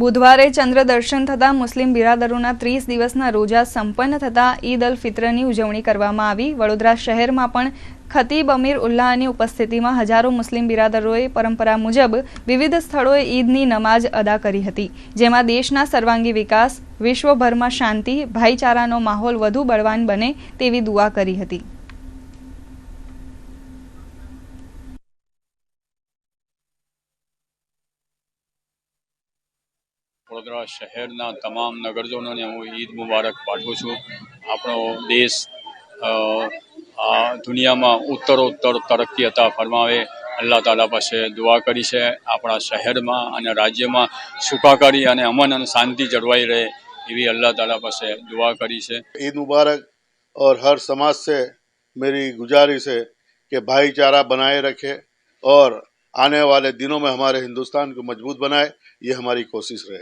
બુધવારે ચંદ્ર દર્શન થતાં મુસ્લિમ બિરાદરોના ત્રીસ દિવસના રોજા સંપન્ન થતાં ઈદ અલ ફિત્રની ઉજવણી કરવામાં આવી વડોદરા શહેરમાં પણ ખતીબ અમીર ઉલ્લાહની ઉપસ્થિતિમાં હજારો મુસ્લિમ બિરાદરોએ પરંપરા મુજબ વિવિધ સ્થળોએ ઈદની નમાજ અદા કરી હતી જેમાં દેશના સર્વાંગી વિકાસ વિશ્વભરમાં શાંતિ ભાઈચારાનો માહોલ વધુ બળવાન બને તેવી દુઆ કરી હતી ખોલો ગ્રામ શહેર ના તમામ નગરજનો ને હું ઈદ મુબારક પાઠવું છું આપણો દેશ દુનિયા માં ઉત્તરોતર तरक्की عطا ફરમાવે અલ્લાહ તઆલા પાસે દુઆ કરી છે આપણા શહેર માં અને રાજ્ય માં સુખાકારી અને अमन અને શાંતિ જળવાય રહે એવી અલ્લાહ તઆલા પાસે દુઆ કરી છે ઈદ મુબારક ઓર હર સમાજ સે મેરી गुજારી છે કે ભાઈચારા બનાયે રખે ઓર આને વાલે દિનો મેં હમારે હિન્દુસ્તાન કો મજબૂત બનાયે યે હમારી કોશિશ રહે